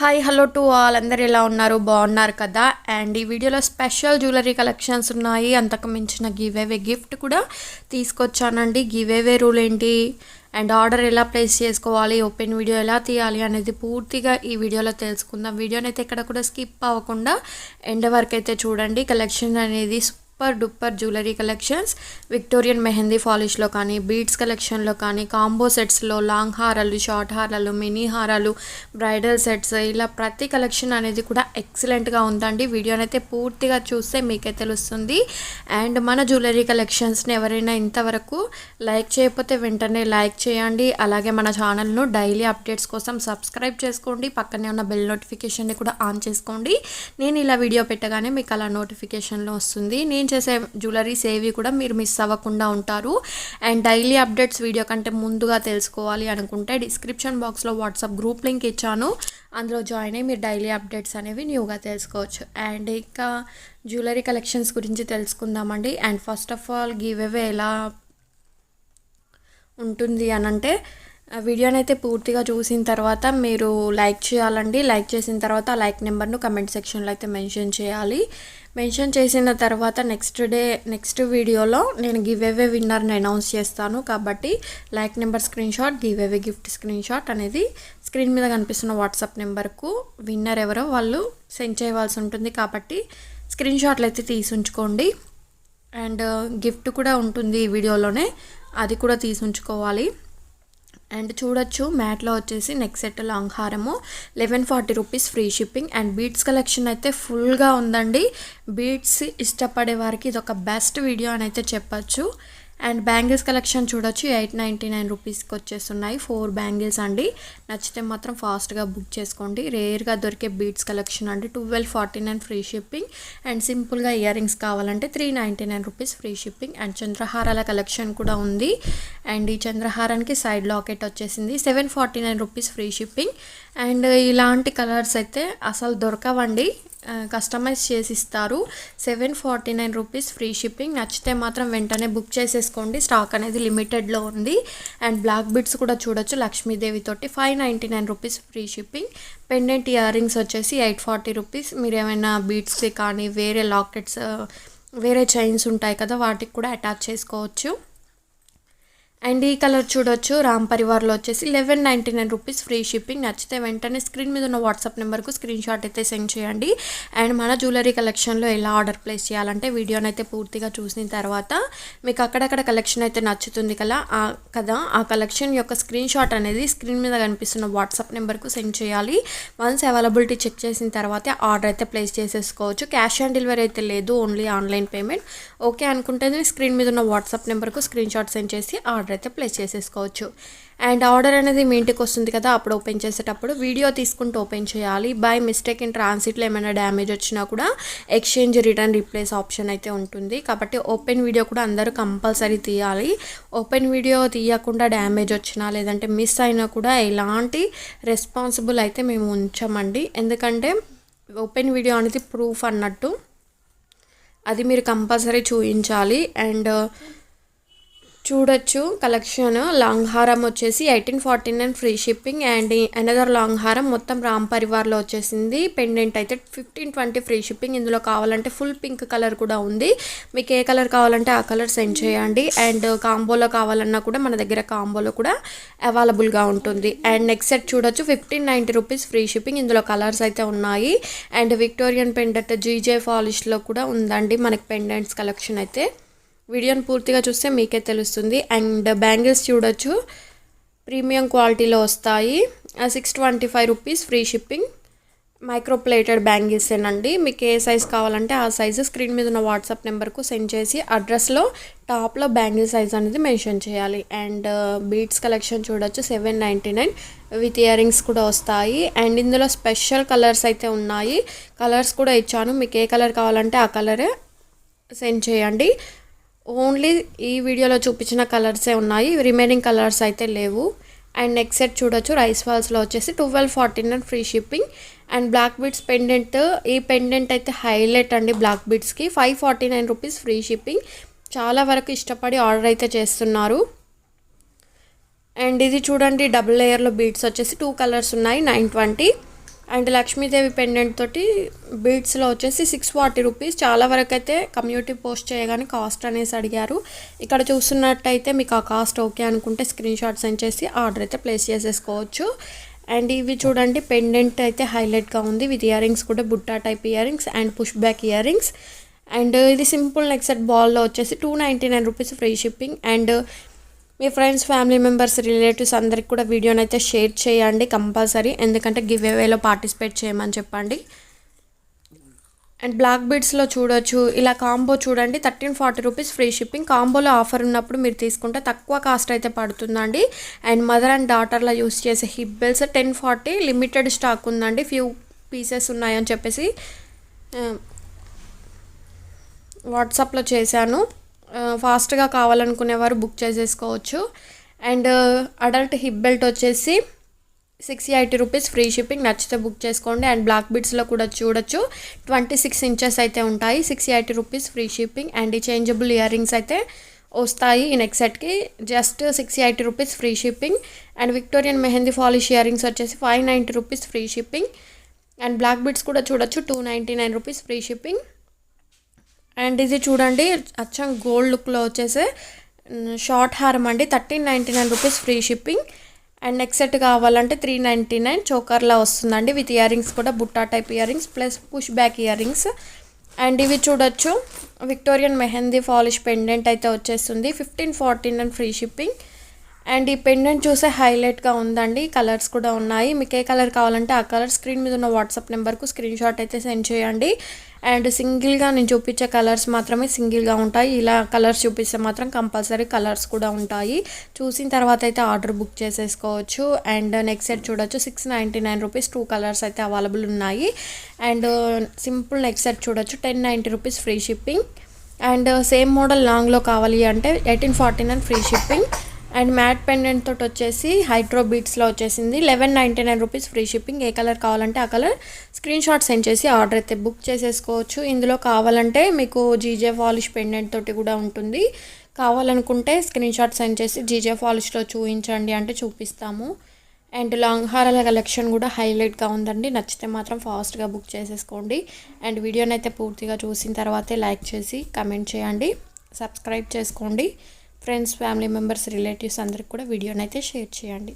Hi hello to all అందరు ఎలా ఉన్నారు? బాగున్నారు కదా? అండ్ ఈ వీడియోలో స్పెషల్ జ్యువెలరీ కలెక్షన్స్ ఉన్నాయి. అంతకు మించిన గివేవే గిఫ్ట్ కూడా తీసుకొచ్చానండి. గివేవే రూల్ ఏంటి? అండ్ ఆర్డర్ ఎలా ప్లేస్ చేసుకోవాలి? ఓపెన్ వీడియో ఎలా తీయాలి? అనేది పూర్తిగా ఈ వీడియోలో తెలుసుకుందాం. వీడియోని అయితే ఎక్కడ కూడా స్కిప్ అవ్వకుండా ఎండ్ వరకు అయితే చూడండి. కలెక్షన్ అనేది super duper jewellery collections. Victorian mehndi పాలిష్లో కానీ బీడ్స్ కలెక్షన్లో కానీ కాంబో సెట్స్లో లాంగ్ హారాలు షార్ట్ హారాలు మినీ హారాలు బ్రైడల్ సెట్స్ ఇలా ప్రతి కలెక్షన్ అనేది కూడా ఎక్సలెంట్గా ఉందండి. వీడియోని అయితే పూర్తిగా చూస్తే మీకే తెలుస్తుంది. అండ్ మన జ్యువెలరీ కలెక్షన్స్ని ఎవరైనా ఇంతవరకు లైక్ చేయకపోతే వెంటనే లైక్ చేయండి. అలాగే మన ఛానల్ను డైలీ అప్డేట్స్ కోసం సబ్స్క్రైబ్ చేసుకోండి. పక్కనే ఉన్న బెల్ నోటిఫికేషన్ని కూడా ఆన్ చేసుకోండి. నేను ఇలా వీడియో పెట్టగానే మీకు అలా నోటిఫికేషన్లో వస్తుంది. నేను చేసే జ్యువెలరీస్ ఏవి కూడా మీరు మిస్ అవ్వకుండా ఉంటారు. అండ్ డైలీ అప్డేట్స్ వీడియో కంటే ముందుగా తెలుసుకోవాలి అనుకుంటే డిస్క్రిప్షన్ బాక్స్లో వాట్సాప్ గ్రూప్ లింక్ ఇచ్చాను. అందులో జాయిన్ అయ్యి మీరు డైలీ అప్డేట్స్ అనేవి న్యూగా తెలుసుకోవచ్చు. అండ్ ఇంకా జ్యువెలరీ కలెక్షన్స్ గురించి తెలుసుకుందామండి. And first of all give away ఎలా ఉంటుంది అని అంటే వీడియోని అయితే పూర్తిగా చూసిన తర్వాత మీరు లైక్ చేయాలండి. లైక్ చేసిన తర్వాత ఆ లైక్ నెంబర్ను కమెంట్ సెక్షన్లో అయితే మెన్షన్ చేయాలి. మెన్షన్ చేసిన తర్వాత నెక్స్ట్ డే నెక్స్ట్ వీడియోలో నేను గివ్ అవే విన్నర్ని అనౌన్స్ చేస్తాను. కాబట్టి like number screen shot give away gift screen shot అనేది స్క్రీన్ మీద కనిపిస్తున్న వాట్సాప్ నెంబర్కు విన్నర్ ఎవరో వాళ్ళు సెండ్ చేయవలసి ఉంటుంది. కాబట్టి స్క్రీన్ షాట్లు అయితే తీసి ఉంచుకోండి. అండ్ గిఫ్ట్ కూడా ఉంటుంది ఈ వీడియోలోనే. అది కూడా తీసి ఉంచుకోవాలి. అండ్ చూడొచ్చు మ్యాట్లో వచ్చేసి నెక్ సెట్ లాంగ్ హారము eleven forty rupees free shipping and beads collection అయితే ఫుల్గా ఉందండి. బీట్స్ ఇష్టపడే వారికి ఇది ఒక బెస్ట్ వీడియో అని అయితే చెప్పచ్చు. అండ్ బ్యాంగిల్స్ కలెక్షన్ చూడొచ్చు. ఎయిట్ నైంటీ నైన్ రూపీస్కి వచ్చేస్తున్నాయి. ఫోర్ బ్యాంగిల్స్ అండి. నచ్చితే మాత్రం ఫాస్ట్గా బుక్ చేసుకోండి. రేర్గా దొరికే బీడ్స్ కలెక్షన్ అండి. Twelve forty nine free shipping. And సింపుల్గా ఇయర్ రింగ్స్ కావాలంటే three ninety nine rupees free shipping. And చంద్రహారాల collection కూడా ఉంది. అండ్ ఈ చంద్రహారానికి సైడ్ లాకెట్ వచ్చేసింది. Seven forty nine rupees free shipping. And ఇలాంటి కలర్స్ అయితే అసలు దొరకవండి. కస్టమైజ్ చేసి ఇస్తారు seven forty nine rupees free shipping నచ్చితే మాత్రం వెంటనే బుక్ చేసేసుకోండి. స్టాక్ అనేది లిమిటెడ్లో ఉంది. అండ్ బ్లాక్ బిడ్స్ కూడా చూడొచ్చు. లక్ష్మీదేవి తోటి five ninety nine rupees free shipping pendant earrings వచ్చేసి ఎయిట్ ఫార్టీ రూపీస్ మీరు ఏమైనా బీడ్స్ కానీ వేరే లాకెట్స్ వేరే చైన్స్ ఉంటాయి కదా వాటికి కూడా అటాచ్ చేసుకోవచ్చు. అండ్ ఈ కలర్ చూడొచ్చు. రామ్ పరివార్లో వచ్చేసి eleven ninety nine rupees free shipping నచ్చితే వెంటనే స్క్రీన్ మీద ఉన్న వాట్సాప్ నెంబర్కు స్క్రీన్ షాట్ అయితే సెండ్ చేయండి. అండ్ మన జ్యువెలరీ కలెక్షన్లో ఎలా ఆర్డర్ ప్లేస్ చేయాలంటే వీడియోని అయితే పూర్తిగా చూసిన తర్వాత మీకు అక్కడక్కడ కలెక్షన్ అయితే నచ్చుతుంది కదా ఆ కదా ఆ కలెక్షన్ యొక్క స్క్రీన్ షాట్ అనేది స్క్రీన్ మీద కనిపిస్తున్న వాట్సాప్ నెంబర్కు సెండ్ చేయాలి. వన్స్ అవైలబిలిటీ చెక్ చేసిన తర్వాత ఆర్డర్ అయితే ప్లేస్ చేసేసుకోవచ్చు. క్యాష్ ఆన్ డెలివరీ అయితే లేదు ఓన్లీ ఆన్లైన్ పేమెంట్. ఓకే అనుకుంటేనే స్క్రీన్ మీద ఉన్న వాట్సాప్ నెంబర్కు స్క్రీన్ షాట్ సెండ్ చేసి ఆర్డర్ అయితే ప్లేస్ చేసేసుకోవచ్చు. అండ్ ఆర్డర్ అనేది మీ ఇంటికి వస్తుంది కదా అప్పుడు ఓపెన్ చేసేటప్పుడు వీడియో తీసుకుంటూ ఓపెన్ చేయాలి. బై మిస్టేక్ ఇన్ ట్రాన్సిట్లో ఏమైనా డ్యామేజ్ వచ్చినా కూడా ఎక్స్చేంజ్ రిటర్న్ రీప్లేస్ ఆప్షన్ అయితే ఉంటుంది. కాబట్టి ఓపెన్ వీడియో కూడా అందరూ కంపల్సరీ తీయాలి. ఓపెన్ వీడియో తీయకుండా డ్యామేజ్ వచ్చినా లేదంటే మిస్ అయినా కూడా ఎలాంటి రెస్పాన్సిబుల్ అయితే మేము ఉంచమండి. ఎందుకంటే ఓపెన్ వీడియో అనేది ప్రూఫ్ అన్నట్టు అది మీరు కంపల్సరీ చూపించాలి అండ్ చూడొచ్చు. కలెక్షన్. లాంగ్ హారం వచ్చేసి eighteen forty nine free shipping and another long హారం మొత్తం రామ్ పరివార్లో వచ్చేసింది. పెండెంట్ అయితే ఫిఫ్టీన్ ట్వంటీ ఫ్రీ షిప్పింగ్. ఇందులో కావాలంటే ఫుల్ పింక్ కలర్ కూడా ఉంది. మీకు ఏ కలర్ కావాలంటే ఆ కలర్ సెండ్ చేయండి. అండ్ కాంబోలో కావాలన్నా కూడా మన దగ్గర కాంబోలో కూడా అవైలబుల్గా ఉంటుంది. అండ్ నెక్స్ట్ సెట్ చూడొచ్చు. Fifteen ninety rupees free shipping. ఇందులో కలర్స్ అయితే ఉన్నాయి. అండ్ విక్టోరియన్ పెండెంట్ జీజే ఫాలిష్లో కూడా ఉందండి. మనకి పెండెంట్స్ కలెక్షన్ అయితే. వీడియోని పూర్తిగా చూస్తే మీకే తెలుస్తుంది. అండ్ బ్యాంగిల్స్ చూడొచ్చు. ప్రీమియం క్వాలిటీలో వస్తాయి. Six twenty five rupees free shipping. Micro plated bangles ఏనండి. మీకు ఏ సైజ్ కావాలంటే ఆ సైజు స్క్రీన్ మీద ఉన్న వాట్సాప్ నెంబర్కు సెండ్ చేసి అడ్రస్లో టాప్లో బ్యాంగిల్ సైజ్ అనేది మెన్షన్ చేయాలి. అండ్ బీట్స్ కలెక్షన్ చూడొచ్చు. Seven ninety nine with earrings కూడా వస్తాయి. అండ్ ఇందులో స్పెషల్ కలర్స్ అయితే ఉన్నాయి. కలర్స్ కూడా ఇచ్చాను. మీకు ఏ కలర్ కావాలంటే ఆ కలరే సెండ్ చేయండి. ఓన్లీ ఈ వీడియోలో చూపించిన కలర్సే ఉన్నాయి. రిమైనింగ్ కలర్స్ అయితే లేవు. అండ్ నెక్స్ట్ సెట్ చూడొచ్చు. రైస్ వాల్స్లో వచ్చేసి twelve forty nine free shipping and black beads pendant ఈ పెండెంట్ అయితే హైలైట్ అండి black బీడ్స్కి five forty nine rupees free shipping చాలా వరకు ఇష్టపడి ఆర్డర్ అయితే చేస్తున్నారు. అండ్ ఇది చూడండి డబుల్ లేయర్లో బీడ్స్ వచ్చేసి టూ కలర్స్ ఉన్నాయి. Nine twenty and Lakshmidevi pendant తోటి బీడ్స్లో వచ్చేసి సిక్స్ ఫార్టీ రూపీస్ చాలా వరకు అయితే కమ్యూనిటీ పోస్ట్ చేయగానే కాస్ట్ అనేసి అడిగారు. ఇక్కడ చూస్తున్నట్టయితే మీకు ఆ కాస్ట్ ఓకే అనుకుంటే స్క్రీన్ షాట్ సెండ్ చేసి ఆర్డర్ అయితే ప్లేస్ చేసేసుకోవచ్చు. అండ్ ఇవి చూడండి పెండెంట్ అయితే హైలైట్గా ఉంది విత్ ఇయర్ రింగ్స్ కూడా Butta type earrings and push back earrings and ఇది సింపుల్ నెక్సెట్ బాల్లో వచ్చేసి two ninety nine rupees free shipping and me friends family members relatives అందరికి కూడా వీడియోని అయితే షేర్ చేయండి కంపల్సరీ. ఎందుకంటే గివ్ అవేలో పార్టిసిపేట్ చేయమని చెప్పండి. అండ్ బ్లాక్ బీడ్స్లో చూడొచ్చు. ఇలా కాంబో చూడండి. Thirteen forty rupees free shipping కాంబోలో offer ఉన్నప్పుడు మీరు తీసుకుంటే తక్కువ కాస్ట్ అయితే పడుతుందండి. అండ్ మదర్ అండ్ డాటర్లో యూస్ చేసే హిబ్బెల్స్ టెన్ ఫార్టీ లిమిటెడ్ స్టాక్ ఉందండి. ఫ్యూ పీసెస్ ఉన్నాయని చెప్పేసి um, వాట్సాప్లో చేశాను. ఫాస్ట్గా కావాలనుకునేవారు బుక్ చేసేసుకోవచ్చు. అండ్ అడల్ట్ హిప్ బెల్ట్ వచ్చేసి six eighty rupees free shipping. నచ్చితే బుక్ చేసుకోండి. అండ్ బ్లాక్ బిడ్స్లో కూడా చూడొచ్చు. ట్వంటీ సిక్స్ ఇంచెస్ అయితే ఉంటాయి. Six eighty rupees free shipping. And ఈ చేంజబుల్ ఇయర్ రింగ్స్ అయితే వస్తాయి ఈ నెక్ సెట్కి. Just six eighty rupees free shipping. And Victorian mehndi polish earrings వచ్చేసి five ninety rupees free shipping. And black beads కూడా చూడొచ్చు. Two ninety nine rupees free shipping. And ఇది చూడండి. అచ్చం గోల్డ్ లుక్లో వచ్చేసి షార్ట్ హారం అండి. Thirteen ninety nine rupees free shipping and next set కావాలంటే త్రీ నైంటీ నైన్ చోకర్లా వస్తుందండి. విత్ ఇయర్ రింగ్స్ కూడా Butta type ear rings plus push back earrings and ఇవి చూడొచ్చు. విక్టోరియన్ మెహందీ ఫాలిష్ పెండెంట్ అయితే వచ్చేస్తుంది. Fifteen forty nine free shipping and ఈ pendant చూసే హైలైట్గా ఉందండి. కలర్స్ కూడా ఉన్నాయి. మీకు ఏ కలర్ కావాలంటే ఆ కలర్ స్క్రీన్ మీద ఉన్న వాట్సాప్ నెంబర్కు స్క్రీన్ షాట్ అయితే సెండ్ చేయండి. అండ్ సింగిల్గా నేను చూపించే కలర్స్ మాత్రమే సింగిల్గా ఉంటాయి. ఇలా కలర్స్ చూపిస్తే మాత్రం కంపల్సరీ కలర్స్ కూడా ఉంటాయి. చూసిన తర్వాత అయితే ఆర్డర్ బుక్ చేసేసుకోవచ్చు. అండ్ నెక్స్ట్ సెట్ చూడొచ్చు. Six ninety nine rupees two colours అయితే అవైలబుల్ ఉన్నాయి. అండ్ సింపుల్ నెక్స్ట్ సెట్ చూడొచ్చు. Ten ninety rupees free shipping. And same model లాంగ్లో కావాలి అంటే eighteen forty nine free shipping. And matte pendant తోటి వచ్చేసి hydro బీట్స్లో వచ్చేసింది. Eleven ninety nine rupees free shipping. ఏ colour కావాలంటే ఆ కలర్. స్క్రీన్ షాట్ సెండ్ చేసి ఆర్డర్ అయితే బుక్ చేసేసుకోవచ్చు. ఇందులో కావాలంటే మీకు జీజే పాలిష్ పెండెంట్ తోటి కూడా ఉంటుంది. కావాలనుకుంటే స్క్రీన్ షాట్ సెండ్ చేసి జీజే పాలిష్లో చూపించండి అంటే చూపిస్తాము. అండ్ లాంగ్ హారాల కలెక్షన్ కూడా హైలైట్గా ఉందండి. నచ్చితే మాత్రం ఫాస్ట్గా బుక్ చేసేసుకోండి. అండ్ వీడియోని అయితే పూర్తిగా చూసిన తర్వాతే లైక్ చేసి కమెంట్ చేయండి. సబ్స్క్రైబ్ చేసుకోండి. ఫ్రెండ్స్ ఫ్యామిలీ మెంబర్స్ రిలేటివ్స్ అందరికి కూడా వీడియోని అయితే షేర్ చేయండి.